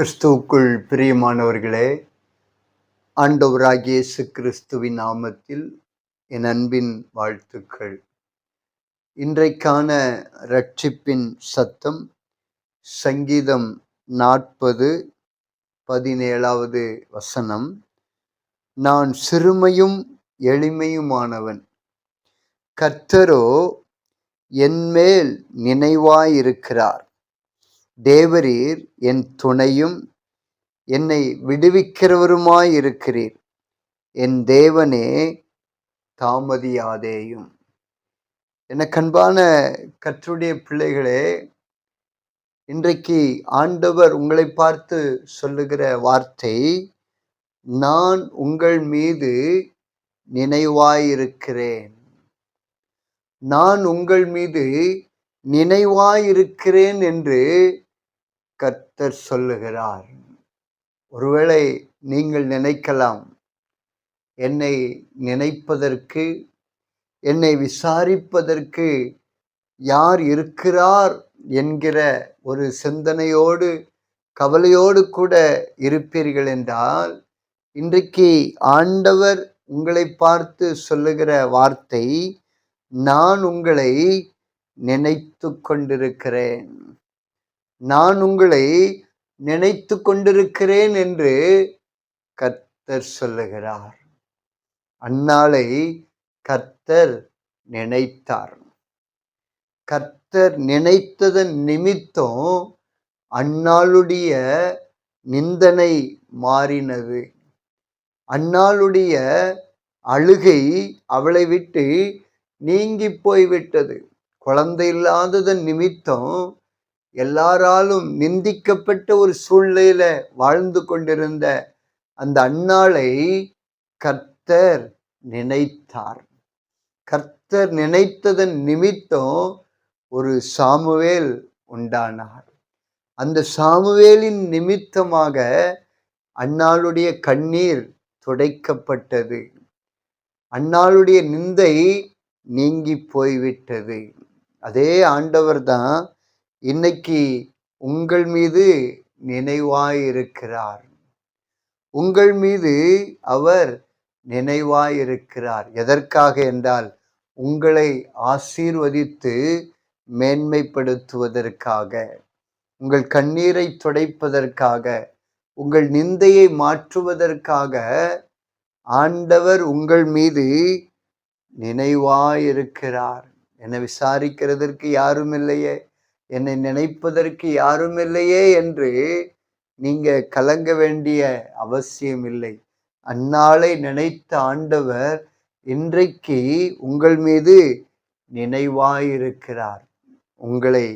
கிறிஸ்துவுக்குள் பிரியமானவர்களே ஆண்டவராகிய இயேசு கிறிஸ்துவின் நாமத்தில் என் அன்பின் வாழ்த்துக்கள். இன்றைக்கான ரட்சிப்பின் சத்தம் சங்கீதம் நாற்பது பதினேழாவது வசனம். நான் சிறுமையும் எளிமையுமானவன். கர்த்தரோ என்மேல் நினைவாயிருக்கிறார். தேவரீர் என் துணையும் என்னை விடுவிக்கிறவருமாயிருக்கிறீர். என் தேவனே தாமதியாதேயும். என கண்பான கற்றுடைய பிள்ளைகளே இன்றைக்கு ஆண்டவர் உங்களை பார்த்து சொல்லுகிற வார்த்தை நான் உங்கள் மீது நினைவாயிருக்கிறேன். நான் உங்கள் மீது நினைவாயிருக்கிறேன் என்று கர்த்தர் சொல்லுகிறார். ஒருவேளை நீங்கள் நினைக்கலாம் என்னை நினைப்பதற்கு என்னை விசாரிப்பதற்கு யார் இருக்கிறார் என்கிற ஒரு சிந்தனையோடு கவலையோடு கூட இருப்பீர்கள் என்றால் இன்றைக்கு ஆண்டவர் உங்களை பார்த்து சொல்லுகிற வார்த்தை நான் உங்களை நினைத்து கொண்டிருக்கிறேன். நான் உங்களை நினைத்து கொண்டிருக்கிறேன் என்று கர்த்தர் சொல்லுகிறார். அந்நாளை கர்த்தர் நினைத்தார். கர்த்தர் நினைத்ததன் நிமித்தம் அந்நாளுடைய நிந்தனை மாறினது. அந்நாளுடைய அழுகை அவளை விட்டு நீங்கி போய்விட்டது. குழந்தை இல்லாததன் நிமித்தம் எல்லாராலும் நிந்திக்கப்பட்ட ஒரு சூழ்நிலையில வாழ்ந்து கொண்டிருந்த அந்த அன்னாளை கர்த்தர் நினைத்தார். கர்த்தர் நினைத்ததன் நிமித்தம் ஒரு சாமுவேல் உண்டானார். அந்த சாமுவேலின் நிமித்தமாக அன்னாளுடைய கண்ணீர் துடைக்கப்பட்டது. அன்னாளுடைய நிந்தை நீங்கி போய்விட்டது. அதே ஆண்டவர் தான் இன்னைக்கு உங்கள் மீது நினைவாயிருக்கிறார். உங்கள் மீது அவர் நினைவாயிருக்கிறார். எதற்காக என்றால் உங்களை ஆசீர்வதித்து மேன்மைப்படுத்துவதற்காக உங்கள் கண்ணீரை துடைப்பதற்காக உங்கள் நிந்தையை மாற்றுவதற்காக ஆண்டவர் உங்கள் மீது நினைவாயிருக்கிறார். என விசாரிக்கிறதற்கு யாரும் இல்லையே என்னை நினைப்பதற்கு யாரும் இல்லையே என்று நீங்க கலங்க வேண்டிய அவசியம் இல்லை அந்நாளை நினைத்த ஆண்டவர் இன்றைக்கு உங்கள் மீது நினைவாயிருக்கிறார். உங்களை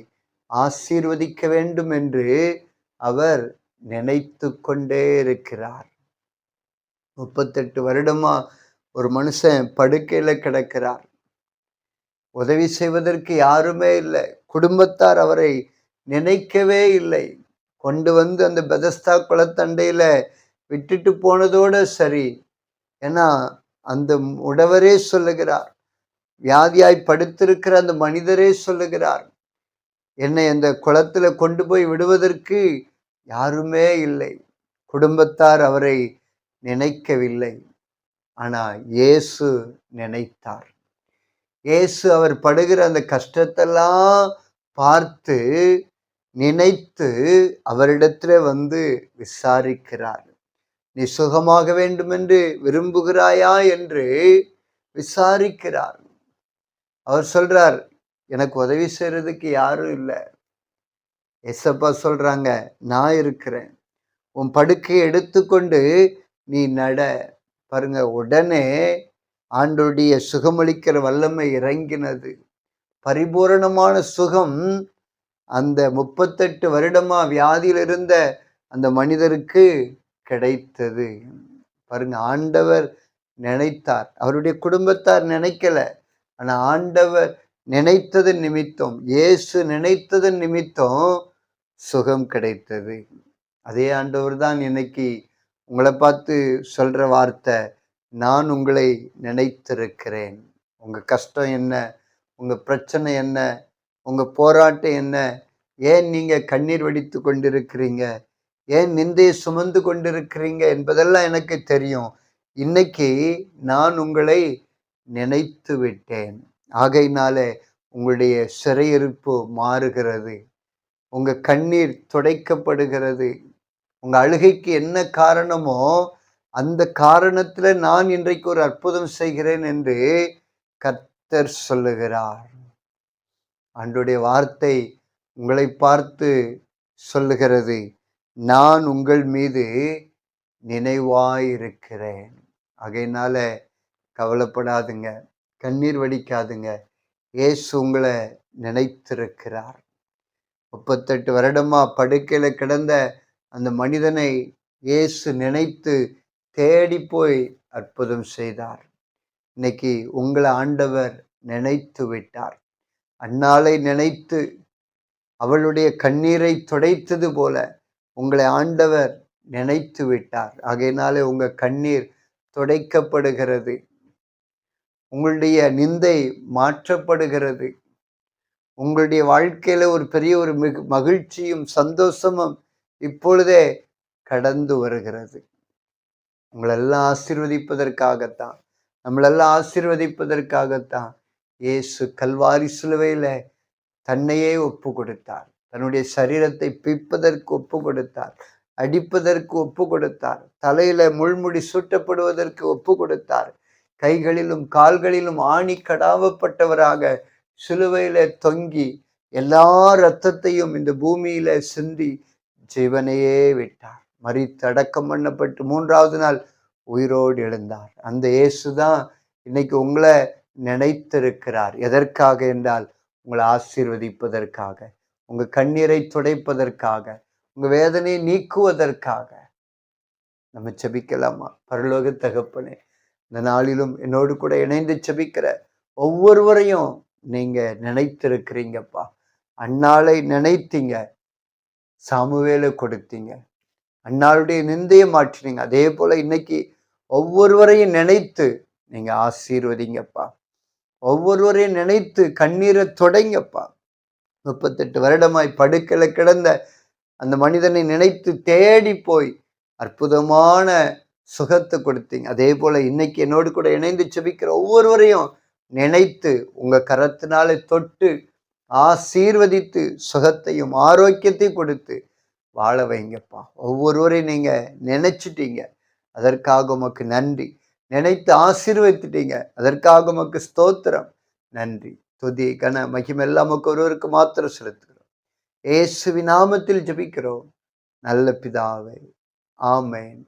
ஆசீர்வதிக்க வேண்டும் என்று அவர் நினைத்து கொண்டே இருக்கிறார். முப்பத்தெட்டு வருடமா ஒரு மனுஷன் படுக்கையில கிடக்கிறார். உதவி செய்வதற்கு யாருமே இல்லை. குடும்பத்தார் அவரை நினைக்கவே இல்லை. கொண்டு வந்து அந்த பெதஸ்தா குளத்தண்டையில் விட்டுட்டு போனதோட சரி. ஏன்னா அந்த உடவரே சொல்லுகிறார். வியாதியாய் படுத்திருக்கிற அந்த மனிதரே சொல்லுகிறார். என்னை அந்த குளத்தில் கொண்டு போய் விடுவதற்கு யாருமே இல்லை. குடும்பத்தார் அவரை நினைக்கவில்லை. ஆனால் இயேசு நினைத்தார். இயேசு அவர் படுகிற அந்த கஷ்டத்தெல்லாம் பார்த்து நினைத்து அவரிடத்துல வந்து விசாரிக்கிறார். நீ சுகமாக வேண்டும் என்று விரும்புகிறாயா? என்று விசாரிக்கிறார். அவர் சொல்றார் எனக்கு உதவி செய்யறதுக்கு யாரும் இல்லை. எசப்பா சொல்றாங்க நான் இருக்கிறேன். உன் படுக்கையை எடுத்துக்கொண்டு நீ நட. பாருங்க உடனே ஆண்டுடைய சுகமளிக்கிற வல்லமை இறங்கினது. பரிபூரணமான சுகம் அந்த முப்பத்தெட்டு வருடமா வியாதியில் இருந்த அந்த மனிதருக்கு கிடைத்தது. பாருங்க ஆண்டவர் நினைத்தார். அவருடைய குடும்பத்தார் நினைக்கல. ஆனால் ஆண்டவர் நினைத்ததன் நிமித்தம் இயேசு நினைத்ததன் நிமித்தம் சுகம் கிடைத்தது. அதே ஆண்டவர் தான் இன்னைக்கு உங்களை பார்த்து சொல்ற வார்த்தை நான் உங்களை நினைத்திருக்கிறேன். உங்க கஷ்டம் என்ன? உங்கள் பிரச்சனை என்ன? உங்கள் போராட்டம் என்ன? ஏன் நீங்கள் கண்ணீர் வடித்து கொண்டிருக்கிறீங்க? ஏன் நிந்தையை சுமந்து கொண்டிருக்கிறீங்க என்பதெல்லாம் எனக்கு தெரியும். இன்னைக்கு நான் உங்களை நினைத்து விட்டேன். ஆகையினாலே உங்களுடைய சிறையிருப்பு மாறுகிறது. உங்கள் கண்ணீர் துடைக்கப்படுகிறது. உங்கள் அழுகைக்கு என்ன காரணமோ அந்த காரணத்தில் நான் இன்றைக்கு ஒரு அற்புதம் செய்கிறேன் என்று கர்த்தர் சொல்லுகிறார். அன்றுடைய வார்த்தை உங்களை பார்த்து சொல்லுகிறது. நான் உங்கள் மீது நினைவாயிருக்கிறேன். அகையினால கவலைப்படாதுங்க. கண்ணீர் வடிக்காதுங்க. ஏசு உங்களை நினைத்திருக்கிறார். முப்பத்தெட்டு வருடமா படுக்கையில் கிடந்த அந்த மனிதனை இயேசு நினைத்து தேடி போய் அற்புதம் செய்தார். இன்னைக்கு உங்களை ஆண்டவர் நினைத்து விட்டார். அன்னாலை நினைத்து அவளுடைய கண்ணீரை துடைத்தது போல உங்களை ஆண்டவர் நினைத்து விட்டார். ஆகையினாலே உங்க கண்ணீர் துடைக்கப்படுகிறது. உங்களுடைய நிந்தை மாற்றப்படுகிறது. உங்களுடைய வாழ்க்கையில ஒரு பெரிய ஒரு மிகு மகிழ்ச்சியும் சந்தோஷமும் இப்பொழுதே கடந்து வருகிறது. உங்களெல்லாம் ஆசீர்வதிப்பதற்காகத்தான் நம்மளெல்லாம் ஆசீர்வதிப்பதற்காகத்தான் இயேசு கல்வாரி சிலுவையில் தன்னையே ஒப்பு கொடுத்தார் தன்னுடைய சரீரத்தை பிப்பதற்கு ஒப்பு கொடுத்தார் அடிப்பதற்கு ஒப்பு கொடுத்தார் தலையில முள்முடி சூட்டப்படுவதற்கு ஒப்பு கொடுத்தார் கைகளிலும் கால்களிலும் ஆணி கடாவப்பட்டவராக சிலுவையில தொங்கி எல்லா இரத்தத்தையும் இந்த பூமியில சிந்தி ஜீவனையே விட்டார். மறித்து அடக்கம் பண்ணப்பட்டு மூன்றாவது நாள் உயிரோடு எழுந்தார். அந்த இயேசு தான் இன்னைக்கு உங்களை நினைத்திருக்கிறார். எதற்காக என்றால் உங்களை ஆசீர்வதிப்பதற்காக உங்க கண்ணீரை துடைப்பதற்காக உங்க வேதனையை நீக்குவதற்காக. நம்ம செபிக்கலாமா பரலோக தகப்பனே இந்த நாளிலும் என்னோடு கூட இணைந்து செபிக்கிற ஒவ்வொருவரையும் நீங்க நினைத்திருக்கிறீங்கப்பா. அன்னாலை நினைத்தீங்க சாமுவேலை கொடுத்தீங்க. அன்னாளுடைய நிந்தையை மாற்றினீங்க. அதே போல இன்னைக்கு ஒவ்வொருவரையும் நினைத்து நீங்கள் ஆசீர்வதிங்கப்பா. ஒவ்வொருவரையும் நினைத்து கண்ணீரை தொடங்கப்பா. முப்பத்தெட்டு வருடமாய் படுக்கல கிடந்த அந்த மனிதனை நினைத்து தேடி போய் அற்புதமான சுகத்தை கொடுத்தீங்க. அதே போல் இன்னைக்கு என்னோடு கூட இணைந்து செபிக்கிற ஒவ்வொருவரையும் நினைத்து உங்கள் கரத்தினாலே தொட்டு ஆசீர்வதித்து சுகத்தையும் ஆரோக்கியத்தையும் கொடுத்து வாழ வைங்கப்பா. ஒவ்வொருவரையும் நீங்கள் நினச்சிட்டீங்க. அதற்காக உமக்கு நன்றி. நினைத்து ஆசீர்வதித்துட்டீங்க. அதற்காக உமக்கு ஸ்தோத்திரம். நன்றி. துதி கன மகிமெல்லாம் நமக்கு ஒருவருக்கு மாத்திரம் செலுத்துகிறோம். ஏசுவி நாமத்தில் ஜபிக்கிறோம். நல்ல பிதாவை. ஆமேன்.